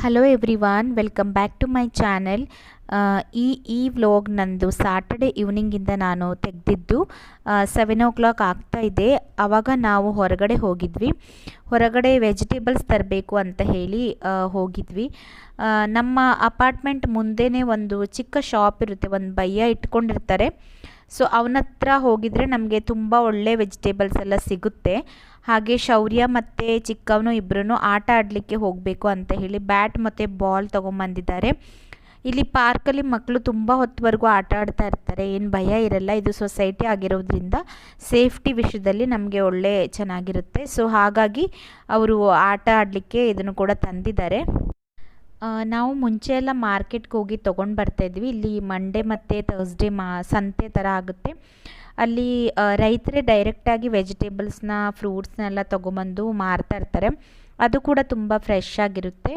Hello everyone welcome back to my channel ಈ ಈ vlog ನಂದು ಸಾಟರ್ಡೆ ಈವ್ನಿಂಗಿಂದ ನಾನು ತೆಗೆದಿದ್ದು ಸೆವೆನ್ ಓ ಕ್ಲಾಕ್ ಆಗ್ತಾ ಇದೆ. ಆವಾಗ ನಾವು ಹೊರಗಡೆ ಹೋಗಿದ್ವಿ. ಹೊರಗಡೆ ವೆಜಿಟೇಬಲ್ಸ್ ತರಬೇಕು ಅಂತ ಹೇಳಿ ಹೋಗಿದ್ವಿ. ನಮ್ಮ ಅಪಾರ್ಟ್ಮೆಂಟ್ ಮುಂದೆನೇ ಒಂದು ಚಿಕ್ಕ ಶಾಪ್ ಇರುತ್ತೆ, ಒಂದು ಬಯ್ಯ ಇಟ್ಕೊಂಡಿರ್ತಾರೆ. ಸೊ ಅವನ ಹತ್ರ ಹೋಗಿದರೆ ನಮಗೆ ತುಂಬ ಒಳ್ಳೆ ವೆಜಿಟೇಬಲ್ಸ್ ಎಲ್ಲ ಸಿಗುತ್ತೆ. ಹಾಗೆ ಶೌರ್ಯ ಮತ್ತು ಚಿಕ್ಕವನು ಇಬ್ಬರೂ ಆಟ ಆಡಲಿಕ್ಕೆ ಹೋಗಬೇಕು ಅಂತ ಹೇಳಿ ಬ್ಯಾಟ್ ಮತ್ತು ಬಾಲ್ ತೊಗೊಂಬಂದಿದ್ದಾರೆ. ಇಲ್ಲಿ ಪಾರ್ಕಲ್ಲಿ ಮಕ್ಕಳು ತುಂಬ ಹೊತ್ತುವರೆಗೂ ಆಟ ಆಡ್ತಾ ಇರ್ತಾರೆ. ಏನು ಭಯ ಇರಲ್ಲ. ಇದು ಸೊಸೈಟಿ ಆಗಿರೋದ್ರಿಂದ ಸೇಫ್ಟಿ ವಿಷಯದಲ್ಲಿ ನಮಗೆ ಒಳ್ಳೆ ಚೆನ್ನಾಗಿರುತ್ತೆ. ಸೊ ಹಾಗಾಗಿ ಅವರು ಆಟ ಆಡಲಿಕ್ಕೆ ಇದನ್ನು ಕೂಡ ತಂದಿದ್ದಾರೆ. ನಾವು ಮುಂಚೆ ಎಲ್ಲ ಮಾರ್ಕೆಟ್ಗೆ ಹೋಗಿ ತೊಗೊಂಡು ಬರ್ತಾಯಿದ್ವಿ ಇಲ್ಲಿ ಮಂಡೇ ಮತ್ತು ಥರ್ಸ್ಡೇ ಮಾ, ಸಂತೆ ಥರ ಆಗುತ್ತೆ. ಅಲ್ಲಿ ರೈತರೇ ಡೈರೆಕ್ಟಾಗಿ ವೆಜಿಟೇಬಲ್ಸ್ನ ಫ್ರೂಟ್ಸ್ನೆಲ್ಲ ತೊಗೊಂಬಂದು ಮಾರ್ತಾ ಇರ್ತಾರೆ. ಅದು ಕೂಡ ತುಂಬ ಫ್ರೆಶ್ ಆಗಿರುತ್ತೆ.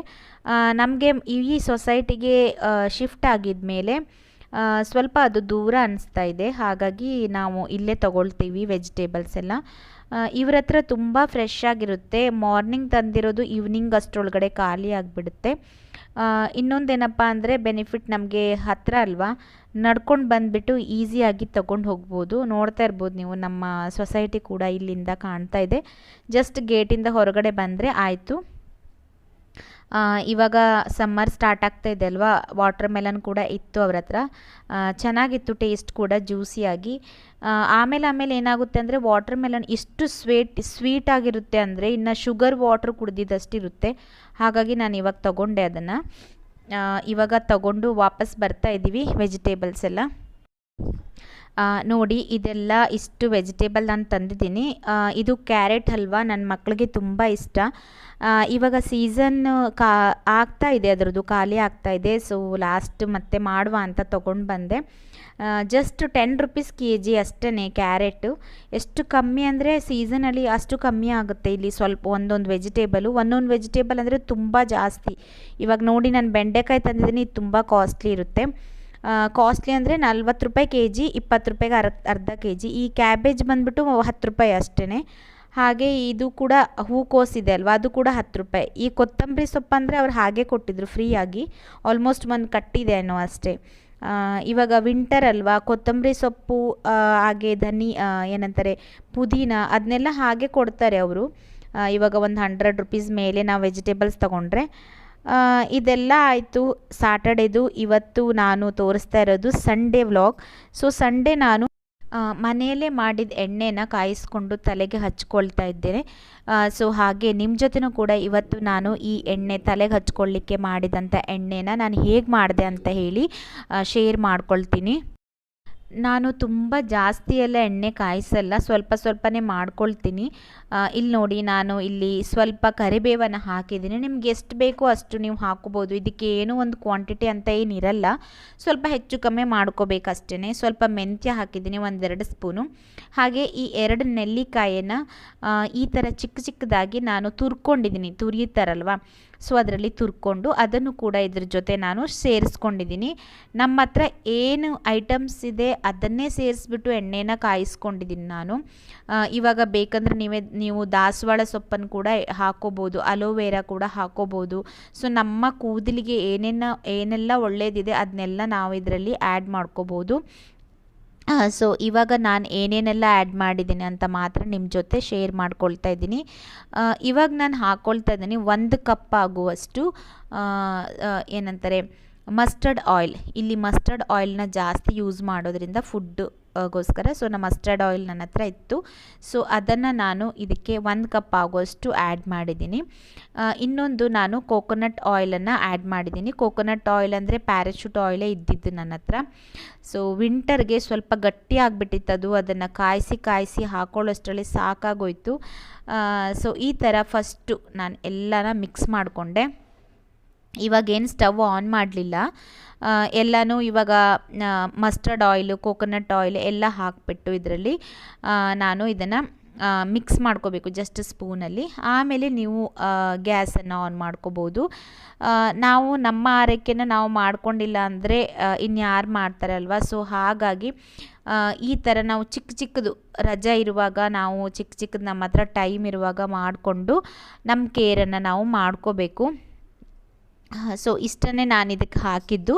ನಮಗೆ ಈ ಸೊಸೈಟಿಗೆ ಶಿಫ್ಟ್ ಆಗಿದ ಮೇಲೆ ಸ್ವಲ್ಪ ಅದು ದೂರ ಅನಿಸ್ತಾ ಇದೆ. ಹಾಗಾಗಿ ನಾವು ಇಲ್ಲೇ ತೊಗೊಳ್ತೀವಿ ವೆಜಿಟೇಬಲ್ಸ್ ಎಲ್ಲ. ಇವ್ರ ಹತ್ರ ತುಂಬ ಫ್ರೆಶ್ ಆಗಿರುತ್ತೆ. ಮಾರ್ನಿಂಗ್ ತಂದಿರೋದು ಈವ್ನಿಂಗ್ ಅಷ್ಟರೊಳಗಡೆ ಖಾಲಿ ಆಗಿಬಿಡುತ್ತೆ. ಇನ್ನೊಂದೇನಪ್ಪ ಅಂದರೆ ಬೆನಿಫಿಟ್ ನಮಗೆ ಹತ್ತಿರ ಅಲ್ವಾ? ನಡ್ಕೊಂಡು ಬಂದುಬಿಟ್ಟು ಈಸಿಯಾಗಿ ತೊಗೊಂಡು ಹೋಗ್ಬೋದು. ನೋಡ್ತಾ ಇರ್ಬೋದು ನೀವು, ನಮ್ಮ ಸೊಸೈಟಿ ಕೂಡ ಇಲ್ಲಿಂದ ಕಾಣ್ತಾ ಇದೆ. ಜಸ್ಟ್ ಗೇಟಿಂದ ಹೊರಗಡೆ ಬಂದರೆ ಆಯಿತು. ಇವಾಗ ಸಮ್ಮರ್ ಸ್ಟಾರ್ಟ್ ಆಗ್ತಾ ಇದೆ ಅಲ್ವಾ? ವಾಟರ್ ಮೆಲನ್ ಕೂಡ ಇತ್ತು ಅವ್ರ ಹತ್ರ. ಚೆನ್ನಾಗಿತ್ತು ಟೇಸ್ಟ್ ಕೂಡ ಜ್ಯೂಸಿಯಾಗಿ ಆಮೇಲೆ ಆಮೇಲೆ ಏನಾಗುತ್ತೆ ಅಂದರೆ ವಾಟರ್ ಮೆಲನ್ ಇಷ್ಟು ಸ್ವೀಟ್ ಸ್ವೀಟ್ ಆಗಿರುತ್ತೆ ಅಂದರೆ ಇನ್ನು ಶುಗರ್ ವಾಟ್ರ್ ಕುಡ್ದಿದ್ದಷ್ಟಿರುತ್ತೆ. ಹಾಗಾಗಿ ನಾನು ಇವಾಗ ತಗೊಂಡೆ ಅದನ್ನು. ಇವಾಗ ತಗೊಂಡು ವಾಪಸ್ ಬರ್ತಾ ಇದ್ದೀವಿ ವೆಜಿಟೇಬಲ್ಸ್ ಎಲ್ಲ. ನೋಡಿ, ಇದೆಲ್ಲ ಇಷ್ಟು ವೆಜಿಟೇಬಲ್ ನಾನು ತಂದಿದ್ದೀನಿ. ಇದು ಕ್ಯಾರೆಟ್ ಹಲ್ವಾ ನನ್ನ ಮಕ್ಕಳಿಗೆ ತುಂಬ ಇಷ್ಟ. ಇವಾಗ ಸೀಸನ್ ಕಾ, ಆಗ್ತಾ ಇದೆ, ಅದರದ್ದು ಖಾಲಿ ಆಗ್ತಾ ಇದೆ. ಸೊ ಲಾಸ್ಟ್ ಮತ್ತೆ ಮಾಡುವ ಅಂತ ತೊಗೊಂಡು ಬಂದೆ. Just ten rupees K G ಅಷ್ಟೇ ಕ್ಯಾರೆಟು ಎಷ್ಟು ಕಮ್ಮಿ ಅಂದರೆ ಸೀಸನಲ್ಲಿ ಅಷ್ಟು ಕಮ್ಮಿ ಆಗುತ್ತೆ. ಇಲ್ಲಿ ಸ್ವಲ್ಪ ಒಂದೊಂದು ವೆಜಿಟೇಬಲು ಒಂದೊಂದು ವೆಜಿಟೇಬಲ್ ಅಂದರೆ ತುಂಬ ಜಾಸ್ತಿ. ಇವಾಗ ನೋಡಿ, ನಾನು ಬೆಂಡೆಕಾಯಿ ತಂದಿದ್ದೀನಿ ಇದು ತುಂಬ ಕಾಸ್ಟ್ಲಿ ಇರುತ್ತೆ. ಕಾಸ್ಟ್ಲಿ ಅಂದರೆ ನಲ್ವತ್ತು ರೂಪಾಯಿ ಕೆ ಜಿ ಇಪ್ಪತ್ತು ರೂಪಾಯಿಗೆ ಅರ್ಧ ಅರ್ಧ ಕೆ ಜಿ ಈ ಕ್ಯಾಬೇಜ್ ಬಂದುಬಿಟ್ಟು ಹತ್ತು ರೂಪಾಯಿ ಅಷ್ಟೇ ಹಾಗೆ ಇದು ಕೂಡ ಹೂಕೋಸ್ ಇದೆ ಅಲ್ವಾ, ಅದು ಕೂಡ ಹತ್ತು ರೂಪಾಯಿ. ಈ ಕೊತ್ತಂಬರಿ ಸೊಪ್ಪು ಅಂದರೆ ಅವ್ರು ಹಾಗೆ ಕೊಟ್ಟಿದ್ರು ಫ್ರೀಯಾಗಿ ಆಲ್ಮೋಸ್ಟ್ ಒಂದು ಕಟ್ಟಿದೆ ಅನ್ನೋ ಅಷ್ಟೇ. ಇವಾಗ ವಿಂಟರ್ ಅಲ್ವಾ, ಕೊತ್ತಂಬರಿ ಸೊಪ್ಪು ಹಾಗೆ ಧನಿ ಏನಂತಾರೆ, ಪುದೀನ ಅದನ್ನೆಲ್ಲ ಹಾಗೆ ಕೊಡ್ತಾರೆ ಅವರು. ಇವಾಗ ಒಂದು ಹಂಡ್ರೆಡ್ ರುಪೀಸ್ ಮೇಲೆ ನಾವು ವೆಜಿಟೇಬಲ್ಸ್ ತೊಗೊಂಡ್ರೆ. ಇದೆಲ್ಲ ಆಯಿತು. ಸಾಟರ್ಡೇದು ಇವತ್ತು ನಾನು ತೋರಿಸ್ತಾ ಇರೋದು ಸಂಡೇ ವ್ಲಾಗ್ ಸೊ ಸಂಡೇ ನಾನು ಮನೆಯಲ್ಲೇ ಮಾಡಿದ ಎಣ್ಣೆನ ಕಾಯಿಸ್ಕೊಂಡು ತಲೆಗೆ ಹಚ್ಕೊಳ್ತಾ ಇದ್ದೇನೆ. ಸೊ ಹಾಗೆ ನಿಮ್ಮ ಜೊತೆನೂ ಕೂಡ ಇವತ್ತು ನಾನು ಈ ಎಣ್ಣೆ ತಲೆಗೆ ಹಚ್ಕೊಳ್ಳಿಕ್ಕೆ ಮಾಡಿದಂಥ ಎಣ್ಣೆನ ನಾನು ಹೇಗೆ ಮಾಡಿದೆ ಅಂತ ಹೇಳಿ ಶೇರ್ ಮಾಡ್ಕೊಳ್ತೀನಿ. ನಾನು ತುಂಬ ಜಾಸ್ತಿ ಎಲ್ಲ ಎಣ್ಣೆ ಕಾಯಿಸಲ್ಲ, ಸ್ವಲ್ಪ ಸ್ವಲ್ಪನೇ ಮಾಡ್ಕೊಳ್ತೀನಿ. ಇಲ್ಲಿ ನೋಡಿ ನಾನು ಇಲ್ಲಿ ಸ್ವಲ್ಪ ಕರಿಬೇವನ್ನು ಹಾಕಿದ್ದೀನಿ. ನಿಮ್ಗೆ ಎಷ್ಟು ಬೇಕೋ ಅಷ್ಟು ನೀವು ಹಾಕೋಬೋದು. ಇದಕ್ಕೆ ಏನೂ ಒಂದು ಕ್ವಾಂಟಿಟಿ ಅಂತ ಏನಿರಲ್ಲ. ಸ್ವಲ್ಪ ಹೆಚ್ಚು ಕಮ್ಮಿ ಮಾಡ್ಕೋಬೇಕಷ್ಟೇ ಸ್ವಲ್ಪ ಮೆಂತ್ಯ ಹಾಕಿದ್ದೀನಿ, ಒಂದೆರಡು ಸ್ಪೂನು. ಹಾಗೆ ಈ ಎರಡು ನೆಲ್ಲಿಕಾಯನ್ನು ಈ ಥರ ಚಿಕ್ಕ ಚಿಕ್ಕದಾಗಿ ನಾನು ತುರ್ಕೊಂಡಿದ್ದೀನಿ. ತುರಿತಾರಲ್ವ ಸೊ ಅದರಲ್ಲಿ ತುರ್ಕೊಂಡು ಅದನ್ನು ಕೂಡ ಇದ್ರ ಜೊತೆ ನಾನು ಸೇರಿಸ್ಕೊಂಡಿದ್ದೀನಿ. ನಮ್ಮ ಹತ್ರ ಏನು ಐಟಮ್ಸ್ ಇದೆ ಅದನ್ನೇ ಸೇರಿಸ್ಬಿಟ್ಟು ಎಣ್ಣೆನ ಕಾಯಿಸ್ಕೊಂಡಿದ್ದೀನಿ ನಾನು. ಇವಾಗ ಬೇಕಂದ್ರೆ ನೀವೇ, ನೀವು ದಾಸವಾಳ ಸೊಪ್ಪನ್ನು ಕೂಡ ಹಾಕೋಬೋದು, ಅಲೋವೆರಾ ಕೂಡ ಹಾಕೋಬೋದು. ಸೊ ನಮ್ಮ ಕೂದಲಿಗೆ ಏನೇನ, ಏನೆಲ್ಲ ಒಳ್ಳೆಯದಿದೆ ಅದನ್ನೆಲ್ಲ ನಾವು ಇದರಲ್ಲಿ ಆ್ಯಡ್ ಮಾಡ್ಕೋಬೋದು. ಸೊ ಇವಾಗ ನಾನು ಏನೇನೆಲ್ಲ ಆ್ಯಡ್ ಮಾಡಿದ್ದೀನಿ ಅಂತ ಮಾತ್ರ ನಿಮ್ಮ ಜೊತೆ ಶೇರ್ ಮಾಡ್ಕೊಳ್ತಾ ಇದ್ದೀನಿ. ಇವಾಗ ನಾನು ಹಾಕ್ಕೊಳ್ತಾ ಇದ್ದೀನಿ ಒಂದು ಕಪ್ ಆಗುವಷ್ಟು ಏನಂತಾರೆ ಮಸ್ಟರ್ಡ್ ಆಯಿಲ್ ಇಲ್ಲಿ ಮಸ್ಟರ್ಡ್ ಆಯಿಲ್ನ ಜಾಸ್ತಿ ಯೂಸ್ ಮಾಡೋದ್ರಿಂದ ಫುಡ್ ಗೋಸ್ಕರ. ಸೊ ನಮ್ಮ ಮಸ್ಟರ್ಡ್ ಆಯಿಲ್ ನನ್ನ ಹತ್ರ ಇತ್ತು. ಸೊ ಅದನ್ನು ನಾನು ಇದಕ್ಕೆ ಒಂದು ಕಪ್ ಆಗೋಷ್ಟು ಆ್ಯಡ್ ಮಾಡಿದ್ದೀನಿ. ಇನ್ನೊಂದು ನಾನು ಕೋಕೋನಟ್ ಆಯಿಲನ್ನು ಆ್ಯಡ್ ಮಾಡಿದ್ದೀನಿ. ಕೋಕೋನಟ್ ಆಯಿಲ್ ಅಂದರೆ ಪ್ಯಾರಾಶೂಟ್ ಆಯಿಲೇ ಇದ್ದಿದ್ದು ನನ್ನ ಹತ್ರ. ಸೊ ವಿಂಟರ್ಗೆ ಸ್ವಲ್ಪ ಗಟ್ಟಿ ಅದು. ಅದನ್ನು ಕಾಯಿಸಿ ಕಾಯಿಸಿ ಹಾಕೊಳ್ಳೋಷ್ಟರಲ್ಲಿ ಸಾಕಾಗೋಯಿತು. ಸೊ ಈ ಥರ ಫಸ್ಟು ನಾನು ಎಲ್ಲನ ಮಿಕ್ಸ್ ಮಾಡಿಕೊಂಡೆ. ಇವಾಗೇನು ಸ್ಟವ್ ಆನ್ ಮಾಡಲಿಲ್ಲ. ಎಲ್ಲನೂ ಇವಾಗ ಮಸ್ಟರ್ಡ್ ಆಯಿಲು, ಕೋಕೋನಟ್ ಆಯಿಲ್ ಎಲ್ಲ ಹಾಕಿಬಿಟ್ಟು ಇದರಲ್ಲಿ ನಾನು ಇದನ್ನು ಮಿಕ್ಸ್ ಮಾಡ್ಕೋಬೇಕು ಜಸ್ಟ್ ಸ್ಪೂನಲ್ಲಿ. ಆಮೇಲೆ ನೀವು ಗ್ಯಾಸನ್ನು ಆನ್ ಮಾಡ್ಕೋಬೋದು. ನಾವು ನಮ್ಮ ಆರೈಕೆನ ನಾವು ಮಾಡ್ಕೊಂಡಿಲ್ಲ ಅಂದರೆ ಇನ್ಯಾರು ಮಾಡ್ತಾರಲ್ವ ಸೊ, ಹಾಗಾಗಿ ಈ ಥರ ನಾವು ಚಿಕ್ಕ ಚಿಕ್ಕದು, ರಜೆ ಇರುವಾಗ ನಾವು ಚಿಕ್ಕ ಚಿಕ್ಕದು ನಮ್ಮ ಹತ್ರ ಟೈಮ್ ಇರುವಾಗ ಮಾಡಿಕೊಂಡು, ನಮ್ಮ ಕೇರನ್ನು ನಾವು ಮಾಡ್ಕೋಬೇಕು. ಸೊ ಇಷ್ಟನ್ನೇ ನಾನು ಇದಕ್ಕೆ ಹಾಕಿದ್ದು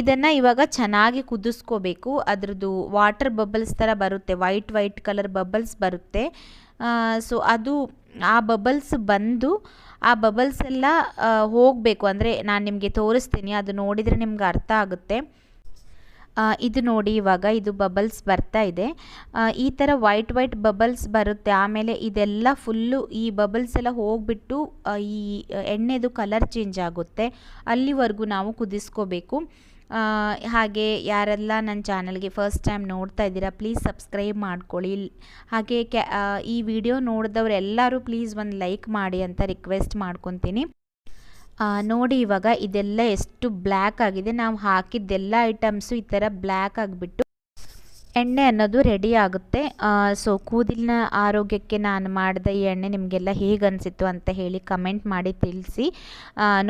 ಇದನ್ನು ಇವಾಗ ಚೆನ್ನಾಗಿ ಕುದಿಸ್ಕೋಬೇಕು. ಅದರದ್ದು ವಾಟರ್ ಬಬಲ್ಸ್ ಥರ ಬರುತ್ತೆ. ವೈಟ್ ವೈಟ್ ಕಲರ್ ಬಬಲ್ಸ್ ಬರುತ್ತೆ. ಸೊ ಅದು ಆ ಬಬಲ್ಸ್ ಬಂದು ಆ ಬಬಲ್ಸ್ ಎಲ್ಲ ಹೋಗಬೇಕು. ಅಂದರೆ ನಾನು ನಿಮಗೆ ತೋರಿಸ್ತೀನಿ. ಅದು ನೋಡಿದರೆ ನಿಮ್ಗೆ ಅರ್ಥ ಆಗುತ್ತೆ. ಇದು ನೋಡಿ ಇವಾಗ ಇದು ಬಬಲ್ಸ್ ಬರ್ತಾ ಇದೆ. ಈ ಥರ ವೈಟ್ ವೈಟ್ ಬಬಲ್ಸ್ ಬರುತ್ತೆ. ಆಮೇಲೆ ಇದೆಲ್ಲ ಫುಲ್ಲು ಈ ಬಬಲ್ಸ್ ಎಲ್ಲ ಹೋಗ್ಬಿಟ್ಟು ಈ ಎಣ್ಣೆದು ಕಲರ್ ಚೇಂಜ್ ಆಗುತ್ತೆ. ಅಲ್ಲಿವರೆಗೂ ನಾವು ಕುದಿಸ್ಕೋಬೇಕು. ಹಾಗೆ ಯಾರೆಲ್ಲ ನನ್ನ ಚಾನಲ್ಗೆ ಫಸ್ಟ್ ಟೈಮ್ ನೋಡ್ತಾ ಇದ್ದೀರಾ ಪ್ಲೀಸ್ ಸಬ್ಸ್ಕ್ರೈಬ್ ಮಾಡ್ಕೊಳ್ಳಿ. ಹಾಗೆ ಈ ವಿಡಿಯೋ ನೋಡಿದವರೆಲ್ಲರೂ ಪ್ಲೀಸ್ ಒಂದು ಲೈಕ್ ಮಾಡಿ ಅಂತ ರಿಕ್ವೆಸ್ಟ್ ಮಾಡ್ಕೊತೀನಿ. ನೋಡಿ ಇವಾಗ ಇದೆಲ್ಲ ಎಷ್ಟು ಬ್ಲ್ಯಾಕ್ ಆಗಿದೆ. ನಾವು ಹಾಕಿದ್ದೆಲ್ಲ ಐಟಮ್ಸು ಈ ಥರ ಬ್ಲ್ಯಾಕ್ ಆಗಿಬಿಟ್ಟು ಎಣ್ಣೆ ಅನ್ನೋದು ರೆಡಿ ಆಗುತ್ತೆ. ಸೊ ಕೂದಲಿನ ಆರೋಗ್ಯಕ್ಕೆ ನಾನು ಮಾಡಿದ ಈ ಎಣ್ಣೆ ನಿಮಗೆಲ್ಲ ಹೇಗೆ ಅನಿಸಿತ್ತು ಅಂತ ಹೇಳಿ ಕಮೆಂಟ್ ಮಾಡಿ ತಿಳಿಸಿ.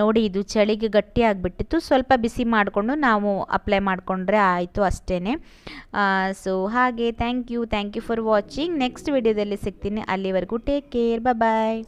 ನೋಡಿ ಇದು ಚಳಿಗೆ ಗಟ್ಟಿ ಆಗಿಬಿಟ್ಟಿತ್ತು. ಸ್ವಲ್ಪ ಬಿಸಿ ಮಾಡಿಕೊಂಡು ನಾವು ಅಪ್ಲೈ ಮಾಡಿಕೊಂಡ್ರೆ ಆಯಿತು ಅಷ್ಟೇ ಸೊ ಹಾಗೆ thank you thank you for watching. Next ವಿಡಿಯೋದಲ್ಲಿ ಸಿಗ್ತೀನಿ. ಅಲ್ಲಿವರೆಗೂ ಟೇಕ್ ಕೇರ್. ಬಾಯ್